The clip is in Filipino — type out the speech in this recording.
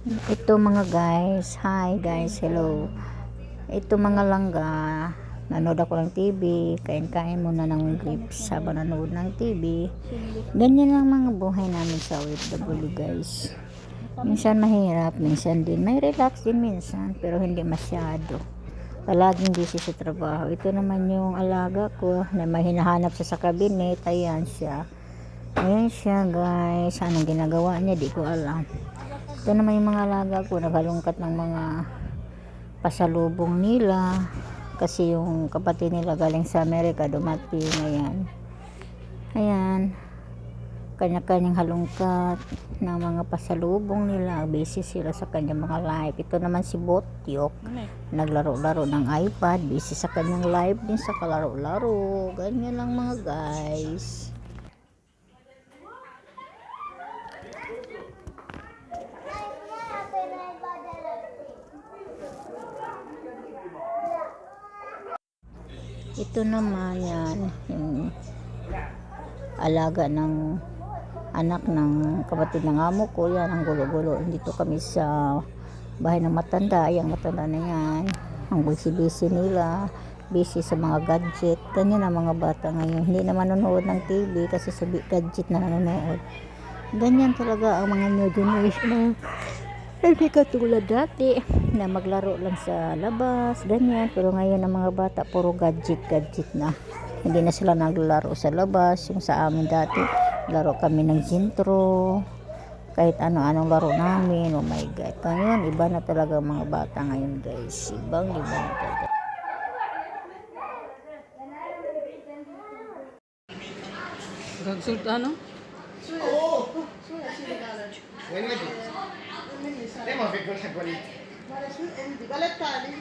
Ito mga guys, hi guys, hello. Ito mga langga, nanood ako ng TV, kain-kain muna ng grips habang nanood ng TV. Ganyan lang mga buhay namin sa OFW guys. Minsan mahirap, minsan din may relax din minsan, pero hindi masyado. Palaging busy sa trabaho. Ito naman yung alaga ko na may hinahanap siya sa cabinet. Ayan siya. Ayan siya guys. Anong ginagawa niya? Di ko alam. Ito naman yung mga alaga ko. Naghalungkat ng mga pasalubong nila. Kasi yung kapatid nila galing sa Amerika dumating. Ayan. Ayan. Kanya-kanyang halungkat ng mga pasalubong nila. Busy sila sa kanyang mga live. Ito naman si Botyok. Naglaro-laro ng iPad. Busy sa kanyang live din sa kalaro-laro. Ganyan lang mga guys. Ito naman yan, yung alaga ng anak ng kapatid ng amo ko. Yan, ang gulo-gulo. Dito kami sa bahay ng matanda. Yung matanda na yan. Ang busy-busy nila. Busy sa mga gadget. Ganyan ang mga bata ngayon. Hindi na manonood ng TV kasi sa gadget na nanonood. Ganyan talaga ang mga new generation. Hindi katulad dati na maglaro lang sa labas, ganyan. Pero ngayon ang mga bata puro gadget-gadget na. Hindi na sila naglalaro sa labas. Yung sa amin dati, laro kami ng sintro. Kahit ano-anong laro namin. Oh my God. Ngayon, iba na talaga ang mga bata ngayon guys. Ibang iba na talaga. Gagsult ano? When was it? They must be good بلد تعليم